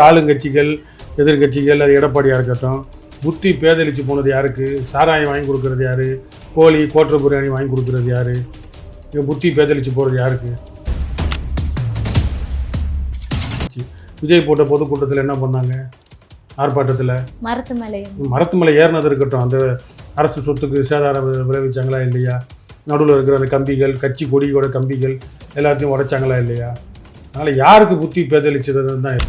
ஆளுங்கட்சிகள் எதிர்கட்சிகள் அது எடப்பாடியாக இருக்கட்டும் புத்தி பேதலிச்சு போனது யாருக்கு? சாராயம் வாங்கி கொடுக்கறது யாரு? கோழி கோட்டை பிரியாணி வாங்கி கொடுக்கறது யாரு? புத்தி பேதலிச்சு போகிறது யாருக்கு? விஜய் போட்ட பொதுக்கூட்டத்தில் என்ன பண்ணாங்க? ஆர்ப்பாட்டத்தில்? மரத்து மேலே மரத்து மேலே ஏறினது இருக்கட்டும். அந்த அரசு சொத்துக்கு சேதாரம் விளைவிச்சாங்களா இல்லையா? நடுவில் இருக்கிற அந்த கம்பிகள் கட்சி கொடியோட கம்பிகள் எல்லாத்தையும் உடைச்சாங்களா இல்லையா? அதனால் யாருக்கு புத்தி பேதலிச்சதுன்னு தான்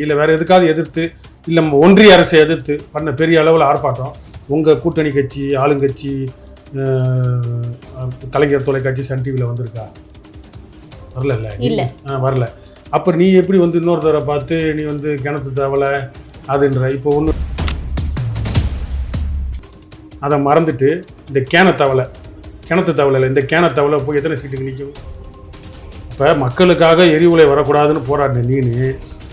இல்லை வேற எதுக்காவது எதிர்த்து இல்லை ஒன்றிய அரசை எதிர்த்து பண்ண பெரிய அளவில் ஆர்ப்பாட்டம். உங்கள் கூட்டணி கட்சி ஆளுங்கட்சி கலைஞர் தொலைக்காட்சி சன் டிவியில் வந்திருக்கா? வரல இல்ல. ஆ வரல. அப்போ நீ எப்படி வந்து இன்னொருத்தரை பார்த்து நீ வந்து கிணத்து தவளை அதுன்ற இப்போ ஒன்று அதை மறந்துட்டு இந்த கேன தவளை கிணத்து தவளை இல்லை இந்த கேன தவளை போய் எத்தனை சீட்டுக்கு நிற்கும் இப்போ மக்களுக்காக எரிவுலை வரக்கூடாதுன்னு போராடின நீனு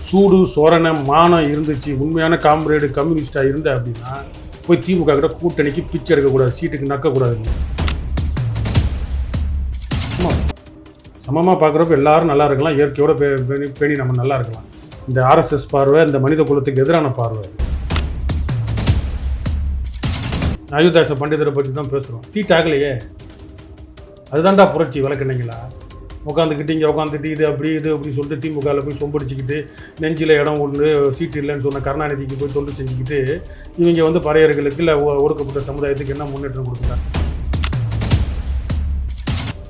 சூடு சோரண மானம் இருந்துச்சு. உண்மையான காம்ரேடு கம்யூனிஸ்டாக இருந்த அப்படின்னா போய் திமுக கிட்ட கூட்டணிக்கு பிச்சை எடுக்கக்கூடாது சீட்டுக்கு நக்கக்கூடாது சமமாக பார்க்குறப்ப எல்லாரும் நல்லா இருக்கலாம். இயற்கையோட பேணி பேணி நம்ம நல்லா இருக்கலாம். இந்த ஆர்எஸ்எஸ் பார்வை இந்த மனித குலத்துக்கு எதிரான பார்வை. அயோத்தாச பண்டிதரை பற்றி தான் பேசுகிறோம் தீட் ஆகலையே அதுதான்டா புரட்சி விளக்குனீங்களா உட்காந்துக்கிட்டு இங்கே உட்காந்துட்டு இது அப்படி இது அப்படி சொல்லிட்டு திமுகவில் போய் சொம்படிச்சிக்கிட்டு நெஞ்சில் இடம் ஒன்று சீட்டு இல்லைன்னு சொன்ன கருணாநிதிக்கு போய் தொண்டு செஞ்சுக்கிட்டு இவங்க வந்து பறையர்களுக்கு இல்லை ஒடுக்கப்பட்ட சமுதாயத்துக்கு என்ன முன்னேற்றம் கொடுக்குறாங்க?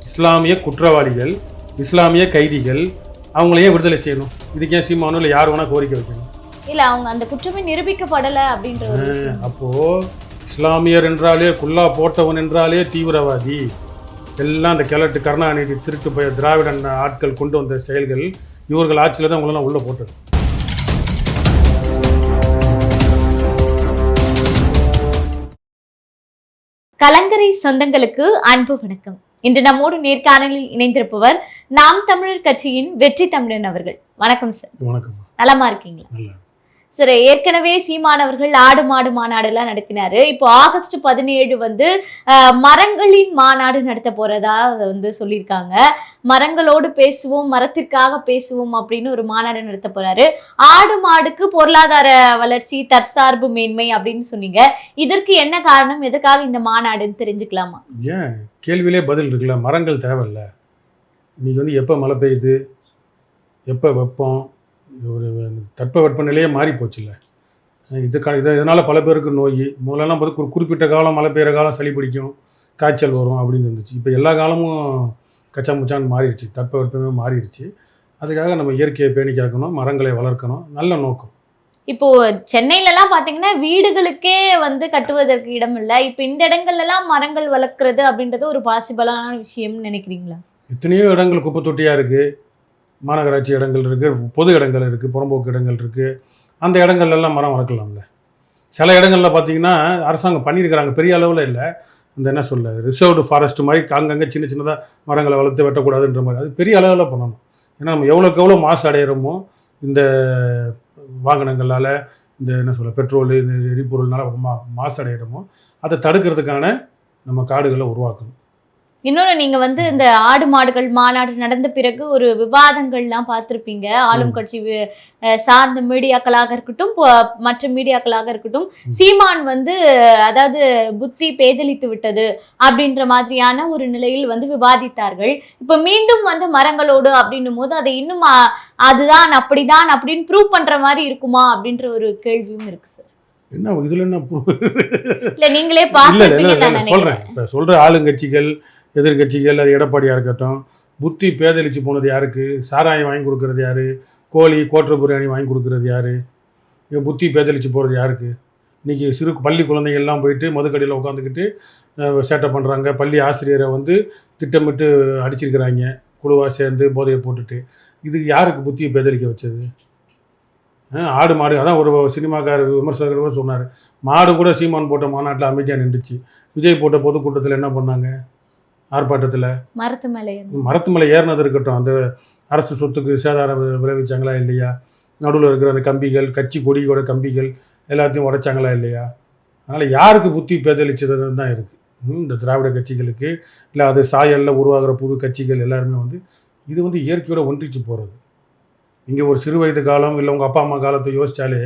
இஸ்லாமிய குற்றவாளிகள் இஸ்லாமிய கைதிகள் அவங்களையே விடுதலை செய்யணும். இதுக்கு ஏன் சீமானோ இல்லை யார் வேணால் கோரிக்கை வைக்கணும்? இல்ல அவங்க அந்த குற்றமே நிரூபிக்கப்படல அப்படின்ற. அப்போது இஸ்லாமியர் என்றாலே குல்லா போட்டவன் என்றாலே தீவிரவாதி. எல்லாம் அந்த கிழட்டு கருணாநிதி திருட்டு போய் திராவிடன் ஆட்கள் கொண்டு வந்த செயல்கள் இவர்கள் ஆட்சியில் தான் உங்களெல்லாம் உள்ளே போட்டது. கலங்கரை சொந்தங்களுக்கு அன்பு வணக்கம். இன்று நம்மோடு நேர்காணலில் இணைந்திருப்பவர் நாம் தமிழர் கட்சியின் வெற்றி தமிழன் அவர்கள். வணக்கம் சார். வணக்கம். நலமா இருக்கீங்களா? சரி ஏற்கனவே சீமானவர்கள் ஆடு மாடு மாநாடு எல்லாம் நடத்தினாரு. இப்போ ஆகஸ்ட் பதினேழு வந்து மரங்களின் மாநாடு நடத்த போறதா வந்து சொல்லியிருக்காங்க. மரங்களோடு பேசுவோம் மரத்திற்காக பேசுவோம் அப்படின்னு ஒரு மாநாடு நடத்த போறாரு. ஆடு மாடுக்கு பொருளாதார வளர்ச்சி தற்சார்பு மேன்மை அப்படின்னு சொன்னீங்க. இதற்கு என்ன காரணம்? எதுக்காக இந்த மாநாடுன்னு தெரிஞ்சுக்கலாமா? ஏன்? கேள்வியிலே பதில் இருக்குல்ல. மரங்கள் தேவையில்ல. இன்னைக்கு வந்து எப்போ மழை பெய்யுது? எப்போ வெப்பம்? ஒரு தட்ப வெப்பநிலையே மாறி போச்சுல்ல. இதுக்கான இது இதனால் பல பேருக்கு நோய் முதல்லலாம் பார்த்து ஒரு குறிப்பிட்ட காலம் மழை பெய்கிற காலம் சளி பிடிக்கும் காய்ச்சல் வரும் அப்படின்னு இருந்துச்சு. இப்போ எல்லா காலமும் கச்சா முச்சான்னு மாறிடுச்சு தட்ப வெப்பமே மாறிடுச்சு. அதுக்காக நம்ம இயற்கையை பேணி காக்கணும் மரங்களை வளர்க்கணும் நல்ல நோக்கம். இப்போ சென்னையில எல்லாம் பாத்தீங்கன்னா வீடுகளுக்கே வந்து கட்டுவதற்கு இடம் இல்லை. இப்போ இந்த இடங்கள்ல எல்லாம் மரங்கள் வளர்க்கறது அப்படின்றது ஒரு பாசிபிளான விஷயம்னு நினைக்கிறீங்களா? எத்தனையோ இடங்கள் குப்பை தொட்டியாக இருக்குது மாநகராட்சி இடங்கள் இருக்குது பொது இடங்கள் இருக்குது புறம்போக்கு இடங்கள் இருக்குது அந்த இடங்கள்லாம் மரம் வளர்க்கலாம்ல. சில இடங்களில் பார்த்தீங்கன்னா அரசாங்கம் பண்ணியிருக்கிறாங்க பெரிய அளவில் இல்லை. அந்த என்ன சொல்ல ரிசர்வ்டு ஃபாரஸ்ட் மாதிரி அங்கங்கே சின்ன சின்னதாக மரங்களை வளர்த்து வெட்டக்கூடாதுன்ற மாதிரி. அது பெரிய அளவில் பண்ணணும். ஏன்னா நம்ம எவ்வளோக்கு எவ்வளோ மாசு அடையிறோமோ இந்த வாகனங்களால் இந்த என்ன சொல்ல பெட்ரோல் இந்த எரிபொருள்னால மா மாசு அடையிறோமோ அதை தடுக்கிறதுக்கான நம்ம காடுகளை உருவாக்கணும். இன்னொன்று நீங்க வந்து இந்த ஆடு மாடுகள் மாநாடு நடந்த பிறகு ஒரு விவாதங்கள்லாம் பார்த்துருப்பீங்க ஆளும். கட்சி சார்ந்த மீடியாக்களாக இருக்கட்டும் மற்ற மீடியாக்களாக இருக்கட்டும். சீமான் வந்து அதாவது புத்தி பேதலித்து விட்டது அப்படின்ற மாதிரியான ஒரு நிலையில் வந்து விவாதித்தார்கள் இப்போ மீண்டும் வந்து மரங்களோடு அப்படின்னும் போது அதை இன்னும் அதுதான் அப்படிதான் அப்படின்னு ப்ரூவ் பண்ற மாதிரி இருக்குமா அப்படின்ற ஒரு கேள்வியும் இருக்கு சார் என்ன இதில் என்ன? இல்ல நீங்களே இல்ல சொல்றேன் சொல்ற ஆளுங்கட்சிகள் எதிர்கட்சிகள் அது எடப்பாடியாக இருக்கட்டும் புத்தி பேதளிச்சு போனது யாருக்கு? சாராயம் வாங்கி கொடுக்கறது யார்? கோழி கோட்டை பிரியாணி வாங்கி கொடுக்குறது யார்? இங்க புத்தி பேதளிச்சு போகிறது யாருக்கு? இன்றைக்கி சிறு பள்ளி குழந்தைகள்லாம் போயிட்டு மதுக்கடையில் உட்காந்துக்கிட்டு சேட்டை பண்ணுறாங்க பள்ளி ஆசிரியரை வந்து திட்டமிட்டு அடிச்சிருக்கிறாங்க. குழுவாக சேர்ந்து போதையை போட்டுட்டு. இது யாருக்கு புத்தியை பேதளிக்க வச்சது? ஆடு மாடு. அதான் ஒரு சினிமாக்காரர் விமர்சகர் கூட சொன்னார். மாடு கூட சீமான் போட்ட மாநாட்டில் அமைதியாக நின்றுச்சு. விஜய் போட்ட பொதுக்கூட்டத்தில் என்ன பண்ணாங்க? ஆர்ப்பாட்டத்தில் மரத்து மேலே ஏறும். மரத்து மேலே ஏறினது இருக்கட்டும். அந்த அரசு சொத்துக்கு சேதாரம் விளைவிச்சாங்களா இல்லையா? நடுவில் இருக்கிற அந்த கம்பிகள் கட்சி கொடியோட கம்பிகள் எல்லாத்தையும் உடைச்சாங்களா இல்லையா? அதனால் யாருக்கு புத்தி பேதலிச்சதுன்னு தான் இருக்குது இந்த திராவிட கட்சிகளுக்கு இல்லை அது சாயலில் உருவாகிற புது கட்சிகள் எல்லாருமே வந்து இது வந்து இயற்கையோட ஒன்றிச்சு போகிறது இங்கே ஒரு சிறு வயது காலம் இல்லை உங்கள் அப்பா அம்மா காலத்தை யோசிச்சாலே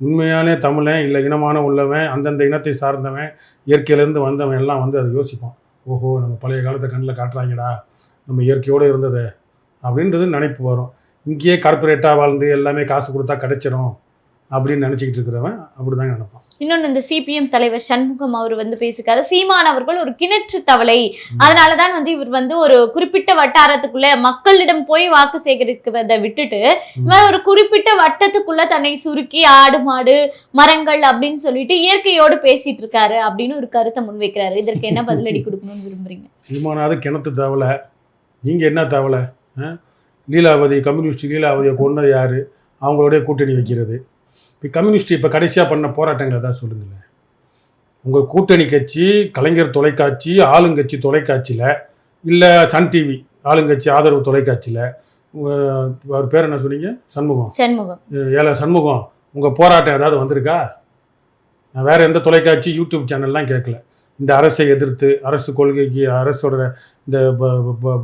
உண்மையான தமிழன் இல்லை இனமான உள்ளவன் அந்தந்த இனத்தை சார்ந்தவன் இயற்கையிலேருந்து வந்தவன் எல்லாம் வந்து அதை யோசிப்பான். ஓஹோ நம்ம பழைய காலத்தை கண்ணில் காட்டுறாங்கடா நம்ம இயற்கையோடு இருந்தது அப்படின்றது நினைப்பு வரும். இங்கேயே கார்ப்பரேட்டாக வாழ்ந்து எல்லாமே காசு கொடுத்தா கிடைச்சிரும். அப்படின்னு நினச்சிக்கிட்டு இருக்கிறவன் அப்படி தாங்க நினைப்பான். இன்னொன்னு இந்த சிபிஎம் தலைவர் சண்முகம் அவர் வந்து பேசிக்காரு. சீமான் அவர்கள் ஒரு கிணற்று தவளை. அதனாலதான் வந்து இவர் வந்து ஒரு குறிப்பிட்ட வட்டாரத்துக்குள்ள மக்களிடம் போய் வாக்கு சேகரிக்கிறதை விட்டுட்டு இவர் ஒரு குறிப்பிட்ட வட்டத்துக்குள்ள தன்னை சுருக்கி ஆடு மாடு மரங்கள் அப்படின்னு சொல்லிட்டு இயற்கையோடு பேசிட்டு இருக்காரு அப்படின்னு ஒரு கருத்தை முன்வைக்கிறாரு. இதற்கு என்ன பதிலடி கொடுக்கணும்னு விரும்புறீங்க? சீமானாவது கிணத்து தவளை. நீங்கள் என்ன தவளை? லீலாவதி கம்யூனிஸ்ட் லீலாவதியை கொண்டது யார்? அவங்களோட கூட்டணி வைக்கிறது. இப்போ கம்யூனிஸ்ட் இப்போ கடைசியாக பண்ண போராட்டங்களை தான் சொல்லுங்களேன். உங்கள் கூட்டணி கட்சி கலைஞர் தொலைக்காட்சி ஆளுங்கட்சி தொலைக்காட்சியில் இல்லை சன் டிவி ஆளுங்கட்சி ஆதரவு தொலைக்காட்சியில் அவர் பேர் என்ன சொன்னீங்க? சண்முகம். சண்முகம். ஏழை சண்முகம் உங்கள் போராட்டம் ஏதாவது வந்திருக்கா? நான் வேறு எந்த தொலைக்காட்சி யூடியூப் சேனல்லாம் கேட்கல இந்த அரசை எதிர்த்து அரசு கொள்கைக்கு அரசோட இந்த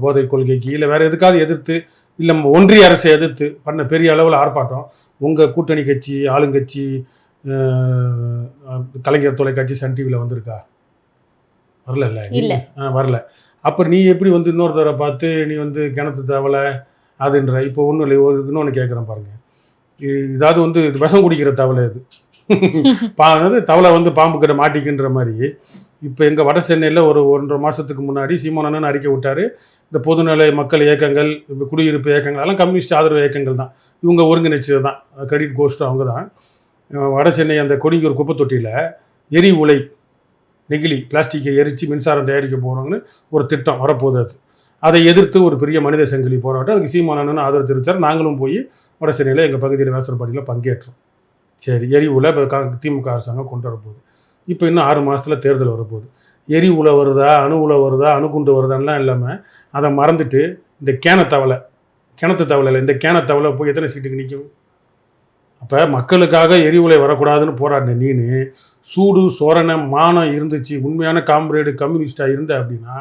போதை கொள்கைக்கு இல்லை வேறு எதுக்காவது எதிர்த்து இல்லை ஒன்றிய அரசை எதிர்த்து பண்ண பெரிய அளவில் ஆர்ப்பாட்டம். உங்கள் கூட்டணி கட்சி ஆளுங்கட்சி கலைஞர் தொலைக்காட்சி சன் டிவியில் வந்திருக்கா? வரல இல்ல. வரல. அப்போ நீ எப்படி வந்து இன்னொரு தடவை பார்த்து நீ வந்து கிணத்து தவளை அதுன்ற இப்போ ஒன்றும் இல்லை ஒரு இன்னொன்று கேட்குறேன் பாருங்கள் இதாவது வந்து விஷம் குடிக்கிற தவளை இது பா அதாவது தவளை வந்து பாம்புக்கிட்ட மாட்டிக்கின்ற மாதிரி. இப்போ எங்கள் வட சென்னையில் ஒரு ஒன்றரை மாதத்துக்கு முன்னாடி சீமானன்னு அறிக்கை விட்டார். இந்த பொதுநல மக்கள் இயக்கங்கள் இப்போ குடியிருப்பு இயக்கங்கள் எல்லாம் கம்யூனிஸ்ட் ஆதரவு இயக்கங்கள் தான். இவங்க ஒருங்கிணைச்சது தான். கிரெடிட் கோஸ்ட் அவங்க தான். வட சென்னை அந்த கொடிங்கூர் குப்பை தொட்டியில் எரி உலை நெகிழி பிளாஸ்டிக்கை எரித்து மின்சாரம் தயாரிக்க போகிறோங்கன்னு ஒரு திட்டம் வரப்போகுது அது. அதை எதிர்த்து ஒரு பெரிய மனித சங்கிலி போராட்டம். அதுக்கு சீமானன்னு ஆதரவு தெரிவித்தார் நாங்களும் போய் வட சென்னையில் எங்கள் பகுதியில் வேசரப்பாடியில் பங்கேற்றோம். சரி எரி உலை இப்போ கா திமுக அரசாங்கம் கொண்டு வரப்போகுது. இப்போ இன்னும் ஆறு மாதத்தில் தேர்தல் வரப்போகுது. எரி உலை வருதா அணு உலை வருதா அணுகுண்டு வருதான்லாம் இல்லாமல் அதை மறந்துட்டு இந்த கேன தவளை கிணத்து தவளை இல்லை இந்த கேன தவளை போய் எத்தனை சீட்டுக்கு நிற்கும்? அப்போ மக்களுக்காக எரிவுலை வரக்கூடாதுன்னு போராடின நீனு சூடு சோரணை மானம் இருந்துச்சு உண்மையான காம்ரேடு கம்யூனிஸ்டாக இருந்த அப்படின்னா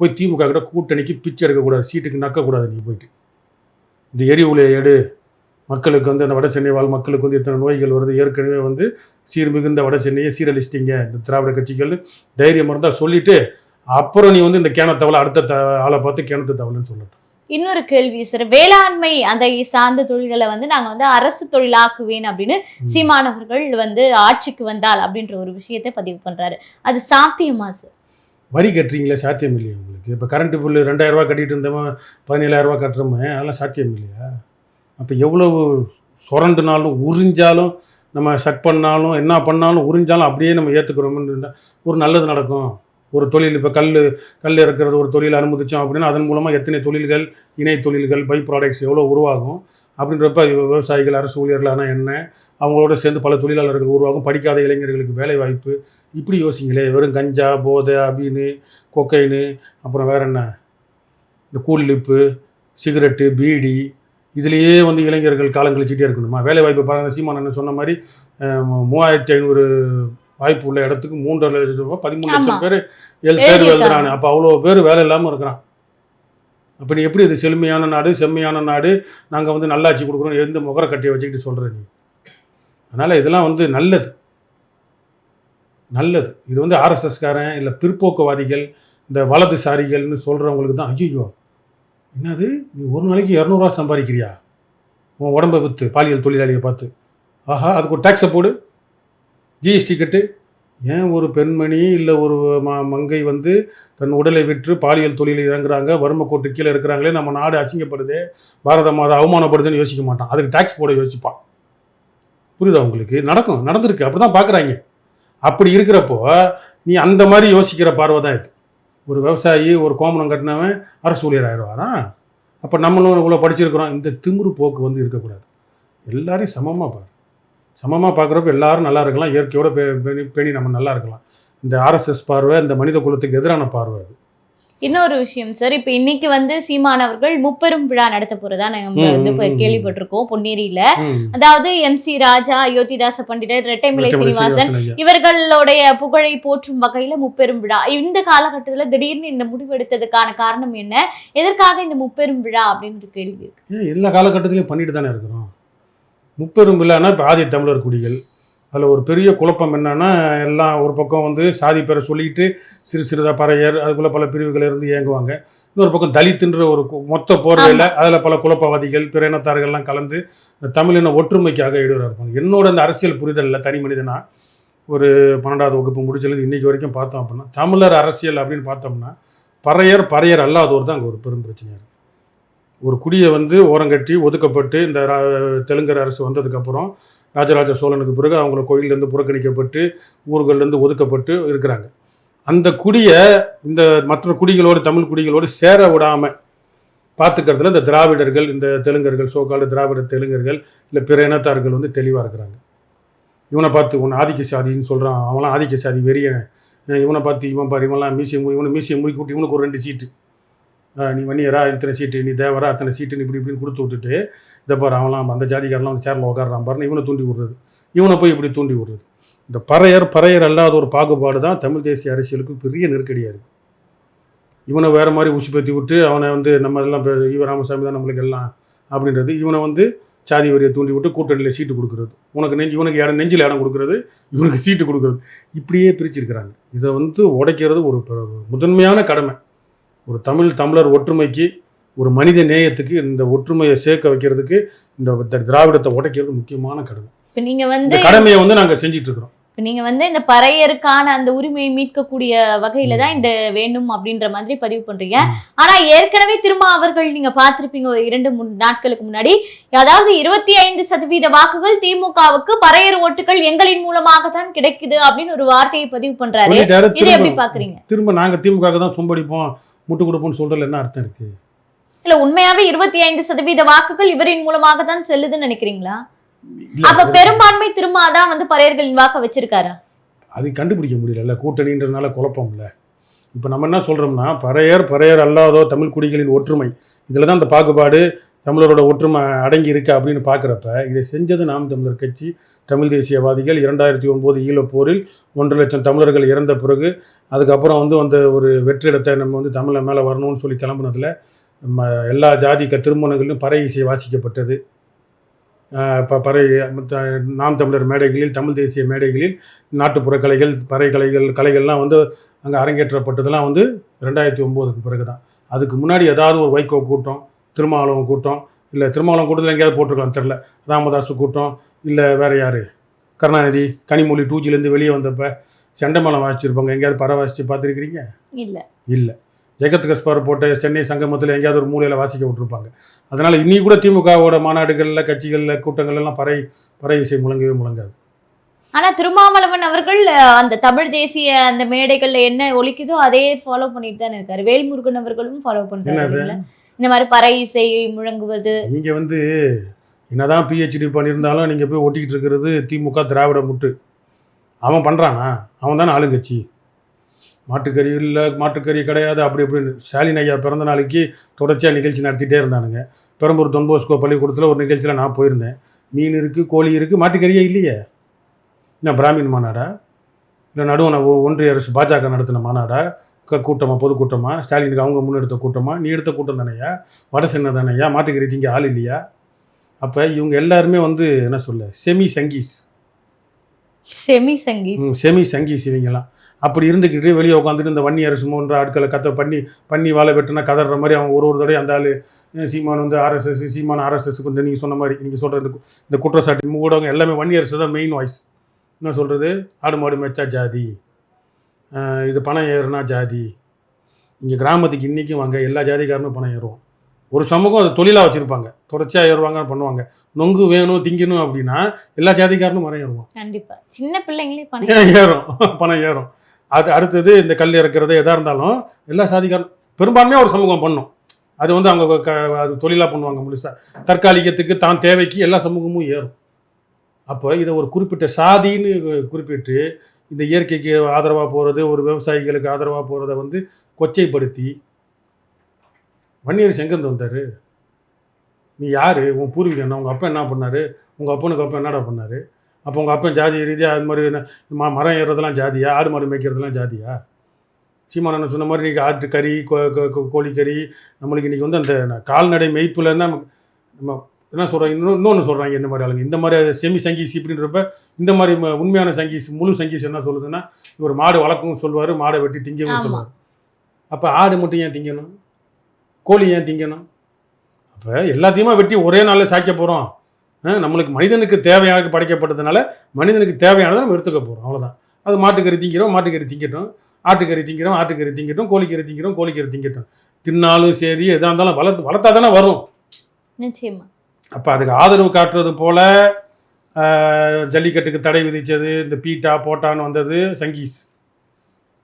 போய் திமுக கிட்ட கூட்டணிக்கு பிச்சை எடுக்கக்கூடாது சீட்டுக்கு நக்கக்கூடாது நீ போயிட்டு. இந்த எரி உலையை எடு. மக்களுக்கு வந்து அந்த வட சென்னை வாழ் மக்களுக்கு வந்து இத்தனை நோய்கள் வருது? ஏற்கனவே வந்து சீர் மிகுந்த வட சென்னையை சீரழிச்சிட்டிங்க. இந்த திராவிட கட்சிகள் தைரியம் இருந்தால் சொல்லிட்டு அப்புறம் நீ வந்து இந்த கேனத்தவளை அடுத்த த ஆளை பார்த்து கிணத்து தவளைன்னு சொல்லட்டும். இன்னொரு கேள்வி சார். வேளாண்மை அந்த சார்ந்த தொழில்களை வந்து நாங்க வந்து அரசு தொழிலாக்குவேன் அப்படின்னு சீமானவர்கள் வந்து ஆட்சிக்கு வந்தால் அப்படின்ற ஒரு விஷயத்தை பதிவு பண்றாரு. அது சாத்தியமா சார்? வரி கட்டுறீங்களே சாத்தியம் இல்லையா உங்களுக்கு? இப்போ கரண்ட் பில்லு ரெண்டாயிரரூவா கட்டிட்டு இருந்தவன் பதினேழாயிரரூவா கட்டுறோமே அதெல்லாம் சாத்தியம் இல்லையா? அப்போ எவ்வளவு சுரண்டுனாலும் உறிஞ்சாலும் நம்ம ஷட் பண்ணாலும் என்ன பண்ணாலும் உறிஞ்சாலும் அப்படியே நம்ம ஏற்றுக்கிறோம்னு இருந்தால் ஒரு நல்லது நடக்கும். ஒரு தொழில் இப்போ கல் கல் இருக்கிறது ஒரு தொழில் அனுமதிச்சோம் அப்படின்னா அதன் மூலமாக எத்தனை தொழில்கள் இணை தொழில்கள் பை ப்ராடக்ட்ஸ் எவ்வளோ உருவாகும்? அப்படின்றப்ப விவசாயிகள் அரசு ஊழியர்களான என்ன அவங்களோட சேர்ந்து பல தொழிலாளர்கள் உருவாகும் படிக்காத இளைஞர்களுக்கு வேலை வாய்ப்பு. இப்படி யோசிங்களே வெறும் கஞ்சா போதை அபீனு கொக்கைனு அப்புறம் வேற என்ன? இந்த கூல் லிப்பு சிகரெட்டு பீடி இதுலேயே வந்து இளைஞர்கள் காலம் கழிச்சிட்டே இருக்கணுமா? வேலை வாய்ப்பு பாருங்க சீமானன் சொன்ன மாதிரி மூவாயிரத்தி ஐநூறு வாய்ப்பு உள்ள இடத்துக்கு மூன்றரை லட்சம் ரூபாய் பதிமூணு லட்சம். பேர் எழு தேர்வு. எழுதுறானு அப்போ அவ்வளோ பேர் வேலை இல்லாமல் இருக்கிறான். அப்போ நீ எப்படி இது செழுமையான நாடு செம்மையான நாடு நாங்கள் வந்து நல்லாட்சி கொடுக்குறோம் எந்த முகர கட்டியை வச்சுக்கிட்டு சொல்கிற நீ? அதனால் இதெல்லாம் வந்து நல்லது. நல்லது. இது வந்து ஆர்எஸ்எஸ்காரன் இல்லை பிற்போக்குவாதிகள் இந்த வலதுசாரிகள்னு சொல்கிறவங்களுக்கு தான் ஐயோ என்னது? நீ ஒரு நாளைக்கு இரநூறுவா சம்பாதிக்கிறியா? உன் உடம்பை விற்று பாலியல் தொழிலாளியை பார்த்து. ஆஹா அதுக்கு ஒரு டேக்ஸை போடு. ஜிஎஸ்டி கட்டு. ஏன் ஒரு பெண்மணி இல்லை ஒரு ம மங்கை வந்து தன் உடலை விற்று பாலியல் தொழிலில் இறங்குறாங்க வறுமை கோட்டு கீழே இருக்கிறாங்களே நம்ம நாடு அசிங்கப்படுது பாரத மாதம் அவமானப்படுதுன்னு யோசிக்க மாட்டான். அதுக்கு டேக்ஸ் போட யோசிப்பான். புரியுதா உங்களுக்கு? நடக்கும் நடந்திருக்கு அப்படி தான் பார்க்குறாங்க. அப்படி இருக்கிறப்போ நீ அந்த மாதிரி யோசிக்கிற பார்வை தான் இது. ஒரு விவசாயி ஒரு கோமணம் கட்டினவன் அரசு ஊழியர் ஆயிடுவாரா அப்போ நம்மளும் இவ்வளோ படிச்சிருக்கிறோம். இந்த திமுரு போக்கு வந்து இருக்கக்கூடாது. எல்லாரையும் சமமாக பாரு. சமமாக பார்க்குறப்ப எல்லாரும் நல்லா இருக்கலாம். இயற்கையோட பே பேணி பேணி நம்ம நல்லா இருக்கலாம். இந்த ஆர்எஸ்எஸ் பார்வை இந்த மனித குலத்துக்கு எதிரான பார்வை அது. இன்னொரு விஷயம் சார் இப்ப இன்னைக்கு வந்து சீமான் அவர்கள் முப்பெரும் விழா நடத்த போறதா நம்ம ம், வந்து. கேள்விப்பட்டிருக்கோம் பொன்னேரியில. அதாவது எம் சி ராஜா அயோத்திதாச பண்டிதர் ரெட்டைமலை சீனிவாசன். இவர்களுடைய புகழை போற்றும் வகையில முப்பெரும் விழா இந்த காலகட்டத்துல திடீர்னு இந்த முடிவு எடுத்ததுக்கான காரணம் என்ன எதற்காக இந்த முப்பெரும் விழா அப்படின்னு கேள்வி இருக்கு எல்லா காலகட்டத்திலையும் பண்ணிட்டு தானே இருக்கிறோம் முப்பெரும் விழானா இப்போ ஆதி தமிழர் குடிகள் அதில் ஒரு பெரிய குழப்பம் என்னன்னா எல்லாம் ஒரு பக்கம் வந்து சாதி பேரை சொல்லிட்டு சிறு சிறுதா பறையர் அதுக்குள்ள பல பிரிவுகள் இருந்து இயங்குவாங்க. இன்னொரு பக்கம் தலித்துன்ற ஒரு மொத்த போர்வையில் அதில் பல குழப்பவாதிகள் பிற இனத்தார்கள்லாம் கலந்து தமிழின ஒற்றுமைக்காக ஈடுபட இருப்பாங்க. என்னோட அந்த அரசியல் புரிதலில் தனி மனிதனா ஒரு பன்னெண்டாவது வகுப்பு முடிச்சதுலேருந்து இன்னைக்கு வரைக்கும் பார்த்தோம் அப்படின்னா தமிழர் அரசியல் அப்படின்னு பார்த்தோம்னா பறையர் பறையர் அல்லாதோர் தான் அங்கே ஒரு பெரும் பிரச்சனையாக இருக்குது ஒரு குடியை வந்து ஓரங்கட்டி ஒதுக்கப்பட்டு இந்த தெலுங்கர் அரசு வந்ததுக்கப்புறம் ராஜராஜ சோழனுக்கு பிறகு அவங்கள கோயிலேருந்து புறக்கணிக்கப்பட்டு ஊர்கள்லேருந்து ஒதுக்கப்பட்டு இருக்கிறாங்க. அந்த குடியை இந்த மற்ற குடிகளோடு தமிழ் குடிகளோடு சேர விடாமல் பார்த்துக்கிறதுல இந்த திராவிடர்கள் இந்த தெலுங்கர்கள் சோக்கால திராவிட தெலுங்கர்கள் இல்லை பிற இனத்தார்கள் வந்து தெளிவாக இருக்கிறாங்க. இவனை பார்த்து உன்னை ஆதிக்க சாதின்னு சொல்கிறான் அவன்லாம் ஆதிக்க சாதி வெறியன் இவனை பார்த்து இவன் பாரு இவன்லாம் மீசியை மு- இவனை மீசியை முறுக்கி விட்டு இவனுக்கு ஒரு ரெண்டு சீட்டு. நீ வன்னியரா இத்தனை சீட்டு நீ தேவரா அத்தனை சீட்டுன்னு இப்படி இப்படின்னு கொடுத்து விட்டுட்டு இதை பாரு அவன்லாம் அந்த ஜாதிக்காரெலாம் வந்து சேரில் உட்காடுறான் பாருன்னு இவனை தூண்டி விடுறது. இவனை போய் இப்படி தூண்டி விடுறது. இந்த பறையர் பறையர் அல்லாத ஒரு பாகுபாடு தான் தமிழ் தேசிய அரசியலுக்கு பெரிய நெருக்கடியாக இருக்குது இவனை வேறு மாதிரி உசி பற்றி விட்டு அவனை வந்து நம்ம எல்லாம் இவ ராமசாமி தான் நம்மளுக்கு எல்லாம் அப்படின்றது. இவனை வந்து சாதி வரியை தூண்டி விட்டு கூட்டணியில் சீட்டு கொடுக்குறது. உனக்கு நெஞ்சு இவனுக்கு இடம் நெஞ்சில் இடம் கொடுக்குறது இவனுக்கு சீட்டு கொடுக்குறது. இப்படியே பிரிச்சிருக்கிறாங்க. இதை வந்து உடைக்கிறது ஒரு முதன்மையான கடமை. ஒரு தமிழ் தமிழர் ஒற்றுமைக்கு ஒரு மனித நேயத்துக்கு இந்த ஒற்றுமையை சேர்க்க வைக்கிறதுக்கு இந்த திராவிடத்தை உடைக்கிறது முக்கியமான கடமை. இப்ப நீங்க வந்து இந்த கடமையை வந்து நாங்கள் செஞ்சிட்டு இருக்கிறோம். இப்ப நீங்க வந்து இந்த பறையருக்கான அந்த உரிமையை மீட்கக்கூடிய வகையில தான் இந்த வேண்டும் அப்படின்ற மாதிரி பதிவு பண்றீங்க. ம். ஆனா ஏற்கனவே திரும்ப அவர்கள் நீங்க பார்த்திருப்பீங்க ஒரு இரண்டு மூணு நாட்களுக்கு முன்னாடி. அதாவது இருபத்தி ஐந்து சதவீத வாக்குகள் திமுகவுக்கு பறையர் ஓட்டுகள் எங்களின் மூலமாக தான் கிடைக்குது அப்படின்னு ஒரு வார்த்தையை பதிவு பண்றாரு. இதை எப்படி திரும்ப பாக்குறீங்க திரும்ப நாங்கள் திமுக தான் சொம்படிப்போம் முட்டு கொடுப்போம்னு சொல்றதுல என்ன அர்த்தம் இருக்கு? இல்ல உண்மையாவே இருபத்தி ஐந்து சதவீத வாக்குகள் இவரின் மூலமாக தான் செல்லுதுன்னு நினைக்கிறீங்களா? அப்ப பெரும்பான்மை திரும்ப தான் வந்து பறையர்களின் வாக்க வச்சிருக்காரா? அது கண்டுபிடிக்க முடியல. கூட்டணின்றதுனால குழப்பம் இல்லை இப்போ நம்ம என்ன சொல்கிறோம்னா பறையர் பறையர் அல்லாதோ தமிழ் குடிகளின் ஒற்றுமை. இதில் தான் இந்த பாகுபாடு தமிழரோட ஒற்றுமை அடங்கி இருக்கு அப்படின்னு பார்க்குறப்ப இதை செஞ்சது நாம் தமிழர் கட்சி தமிழ் தேசியவாதிகள். இரண்டாயிரத்தி ஒன்பது ஈழப்போரில் ஒன்றரை லட்சம் தமிழர்கள் இறந்த பிறகு அதுக்கப்புறம் வந்து அந்த ஒரு வெற்றிடத்தை நம்ம வந்து தமிழை மேலே வரணும்னு சொல்லி கிளம்புனதுல எல்லா ஜாதி க திருமணங்களிலும் பறை இசை வாசிக்கப்பட்டது. இப்போ பறை நாம் தமிழர் மேடைகளில் தமிழ் தேசிய மேடைகளில் நாட்டுப்புற கலைகள் பறை கலைகள் கலைகள்லாம் வந்து அங்கே அரங்கேற்றப்பட்டதெல்லாம் வந்து ரெண்டாயிரத்தி ஒம்போதுக்கு பிறகு தான் அதுக்கு முன்னாடி ஏதாவது ஒரு வைகோ கூட்டம் திருமாவளவன் கூட்டம் இல்லை திருமாவளவன் கூட்டத்தில் எங்கேயாவது போட்டிருக்கலாம் தெரில ராமதாஸ் கூட்டம் இல்லை வேறு யார்? கருணாநிதி கனிமொழி டூஜிலேருந்து வெளியே வந்தப்ப செண்டமலம் வாசிச்சிருப்பாங்க. எங்கேயாவது பறை வாசித்து பார்த்துருக்கிறீங்க? இல்ல. இல்லை. ஜெகத் கஸ்பார் போட்ட சென்னை சங்கமத்தில் எங்கேயாவது ஒரு மூலையில் வாசிக்க விட்டுருப்பாங்க. அதனால் இன்னி கூட திமுகவோட மாநாடுகளில் கட்சிகளில் கூட்டங்கள் எல்லாம் பறை பறை இசை முழங்கவே முழங்காது. ஆனா திருமாவளவன் அவர்கள் அந்த தமிழ் தேசிய அந்த மேடைகள்ல என்ன ஒலிக்குதோ அதே ஃபாலோ பண்ணிட்டு தானே இருக்காரு. வேல்முருகன் அவர்களும் ஃபாலோ பண்றாரு? இந்த மாதிரி பறை இசை முழங்குவது. நீங்கள் வந்து என்னதான் பிஹெச்டி பண்ணியிருந்தாலும் நீங்கள் போய் ஒட்டிக்கிட்டு இருக்கிறது திமுக திராவிட முட்டு. அவன் பண்ணுறானா அவன் தானே ஆளுங்கட்சி. மாட்டுக்கறி இல்லை மாட்டுக்கறி கிடையாது அப்படி இப்படின்னு. ஸ்டாலின் ஐயா பிறந்த நாளைக்கு தொடர்ச்சியாக நிகழ்ச்சி நடத்திட்டே இருந்தானுங்க. பெரம்பூர் தொன்போஸ்கோ பள்ளிக்கூடத்தில் ஒரு நிகழ்ச்சியில் நான் போயிருந்தேன். மீன் இருக்குது கோழி இருக்குது மாட்டுக்கறியே இல்லையே. என்ன பிராமின் மாநாடா? இல்லை நடுவன ஒன்றிய அரசு பாஜக நடத்தின மாநாடா? க கூட்டமாக பொதுக்கூட்டமாக ஸ்டாலினுக்கு அவங்க முன்னெடுத்த கூட்டமாக நீ எடுத்த கூட்டம் தானேயா? வட சென்னை தானேயா? மாட்டுக்கறி திங்க ஆள் இல்லையா? அப்போ இவங்க எல்லாருமே வந்து என்ன சொல்ல செமி சங்கீஸ் செமி சங்கி ம், செமி சங்கி இவங்கெல்லாம். அப்படி இருந்துக்கிட்டு வெளியே உட்காந்துட்டு இந்த வன்னி அரசுமோன்ற ஆட்களை கத்த பண்ணி பண்ணி வாழை வெட்டினா கதற மாதிரி அவன் ஒரு ஒரு தடவை அந்த ஆள் சீமான் வந்து ஆர்எஸ்எஸ் சீமான் ஆர்எஸ்எஸ்க்கு வந்து நீங்கள் சொன்ன மாதிரி நீங்கள் சொல்கிற இந்த இந்த குற்றச்சாட்டு ஊடகம் எல்லாமே வன்னி அரசு தான் மெயின் வாய்ஸ் என்ன சொல்கிறது ஆடு மாடு மெச்சா ஜாதி. இது பணம் ஏறுனா ஜாதி. இங்கே கிராமத்துக்கு இன்றைக்கும் வாங்க எல்லா ஜாதிக்காரனும் பணம் ஏறுவோம் ஒரு சமூகம் அதை தொழிலாக வச்சுருப்பாங்க. தொடர்ச்சியாக ஏறுவாங்க பண்ணுவாங்க. நொங்கு வேணும் திங்கணும் அப்படின்னா எல்லா ஜாதிக்காரனும் மரம் ஏறுவான். கண்டிப்பா. சின்ன பிள்ளைங்களே பணம் ஏறும்? பணம் ஏறும். அது அடுத்தது இந்த கல் இறக்குறது எதாக இருந்தாலும் எல்லா சாதிக்காரும் பெரும்பான்மையாக ஒரு சமூகம் பண்ணும். அது வந்து அவங்க க அது தொழிலாக பண்ணுவாங்க முழுசாக தற்காலிகத்துக்கு தான் தேவைக்கு எல்லா சமூகமும் ஏறும். அப்போ இதை ஒரு குறிப்பிட்ட சாதின்னு குறிப்பிட்டு இந்த இயற்கைக்கு ஆதரவாக போகிறது ஒரு விவசாயிகளுக்கு ஆதரவாக போகிறத வந்து கொச்சைப்படுத்தி வன்னியரசு எங்கேருந்து வந்தார். நீ யார்? உன் பூர்வீகம் என்ன? உங்கள் அப்பா என்ன பண்ணார்? உங்கள் அப்பனுக்கு அப்பா என்னடா பண்ணார்? அப்போ உங்கள் அப்பன் ஜாதி ரீதியாக அது மாதிரி என்ன? ம மரம் ஏறுறதெல்லாம் ஜாதியா? ஆடு மாடு மேய்க்கிறதுலாம் ஜாதியா? சீமானன் சொன்ன மாதிரி இன்றைக்கி ஆட்டு கறி கோழிக்கறி நம்மளுக்கு இன்றைக்கி வந்து அந்த கால்நடை மேய்ப்புல நம்ம நம்ம என்ன சொல்கிறாங்க இன்னும் இன்னொன்று சொல்கிறாங்க இந்த மாதிரி ஆளுங்க. இந்த மாதிரி செமி சங்கீஸ் இப்படின்றப்ப இந்த மாதிரி உண்மையான சங்கீஸ் முழு சங்கீஸ் என்ன சொல்லுதுன்னா இவர் மாடு வளர்க்கவும் சொல்லுவார் மாடை வெட்டி திங்கவும். சொல்லுவார் அப்போ ஆடு மட்டும் ஏன் திங்கணும்? கோழி ஏன் திங்கணும்? அப்போ எல்லாத்தையுமா வெட்டி ஒரே நாளில் சாய்க்க போகிறோம் நம்மளுக்கு மனிதனுக்கு தேவையாக படைக்கப்பட்டதுனால மனிதனுக்கு தேவையானதை நம்ம எடுத்துக்க போகிறோம் அவ்வளோதான் அது மாட்டுக்கறி திங்கிறோம் மாட்டுக்கறி திங்கட்டும். ஆட்டுக்கறி திங்கிறோம் ஆட்டுக்கறி திங்கட்டும் கோழிக்கறி திங்கிறோம் கோழிக்கறி திங்கட்டும். தின்னாலும் சரி எதாக இருந்தாலும் வளர்த்து வளர்த்தா தானே வரும். நிச்சயமா. அப்போ அதுக்கு ஆதரவு காட்டுறது போல ஜல்லிக்கட்டுக்கு தடை விதித்தது இந்த பீட்டா போட்டான்னு வந்தது சங்கீஸ்.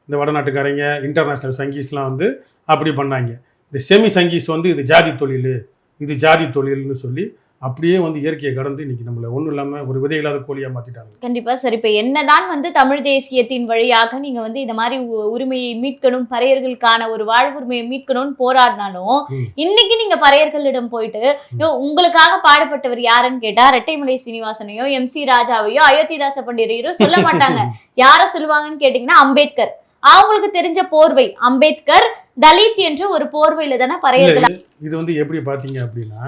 இந்த வடநாட்டுக்காரங்க இன்டர்நேஷ்னல் சங்கீஸ்லாம் வந்து அப்படி பண்ணாங்க. இந்த செமி சங்கீஸ் வந்து இது ஜாதி தொழில் இது ஜாதி தொழில்னு சொல்லி அப்படியே வந்து இயற்கையை கடந்து இன்னைக்கு நம்மளை ஒன்றும் இல்லாமல் ஒரு விதை இல்லாத கோழியாக மாற்றிட்டாங்க கண்டிப்பா சார். இப்ப என்னதான் வந்து தமிழ் தேசியத்தின் வழியாக நீங்க வந்து இந்த மாதிரி உரிமையை மீட்கணும் பறையர்களுக்கான ஒரு வாழ்வுரிமையை மீட்கணும்னு போராடினாலும். இன்னைக்கு நீங்க பறையர்களிடம் போயிட்டு உங்களுக்காக பாடுபட்டவர் யாருன்னு கேட்டா ரெட்டைமலை சீனிவாசனையோ எம் சி ராஜாவையோ அயோத்திதாச பண்டிதரையோ சொல்ல மாட்டாங்க. யார சொல்லுவாங்கன்னு கேட்டீங்கன்னா அம்பேத்கர். அவங்களுக்கு தெரிஞ்ச போர்வை அம்பேத்கர் தலித் என்ற ஒரு போர்வையில தானே பறையர்கள் இது வந்து எப்படி பார்த்தீங்க அப்படின்னா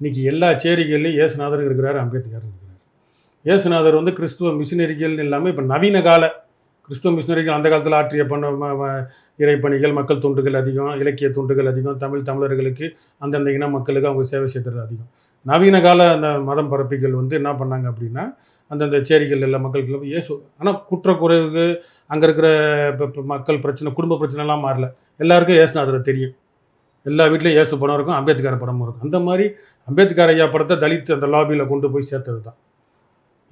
இன்னைக்கு எல்லா சேரிகள்லையும் இயேசுநாதர் இருக்கிறார் அம்பேத்கர் இருக்கிறார். இயேசுநாதர் வந்து கிறிஸ்துவ மிஷினரிகள்னு இல்லாமல் இப்போ நவீன கால கிறிஸ்துவ மிஷினரிகள் அந்த காலத்தில் ஆற்றிய பண்ண இறைப்பணிகள் மக்கள் தொண்டுகள் அதிகம் இலக்கிய தொண்டுகள் அதிகம் தமிழ் தமிழர்களுக்கு அந்தந்த இன மக்களுக்கு அவங்க சேவை செய்கிறது அதிகம். நவீன கால அந்த மதம் பரப்பிகள் வந்து என்ன பண்ணாங்க அப்படின்னா அந்தந்த சேரிகள் எல்லா மக்களுக்கு எல்லாம் இயேசு ஆனால் குற்றக்குறைவுக்கு அங்கே இருக்கிற இப்போ மக்கள் பிரச்சனை குடும்ப பிரச்சனைலாம் மாறல. எல்லாருக்கும் இயேசுநாதரை தெரியும். எல்லா வீட்லேயும் இயேசு படம் இருக்கும் அம்பேத்கர் படமும் இருக்கும். அந்த மாதிரி அம்பேத்கர் ஐயா படத்தை தலித் அந்த லாபியில் கொண்டு போய் சேர்த்தது தான்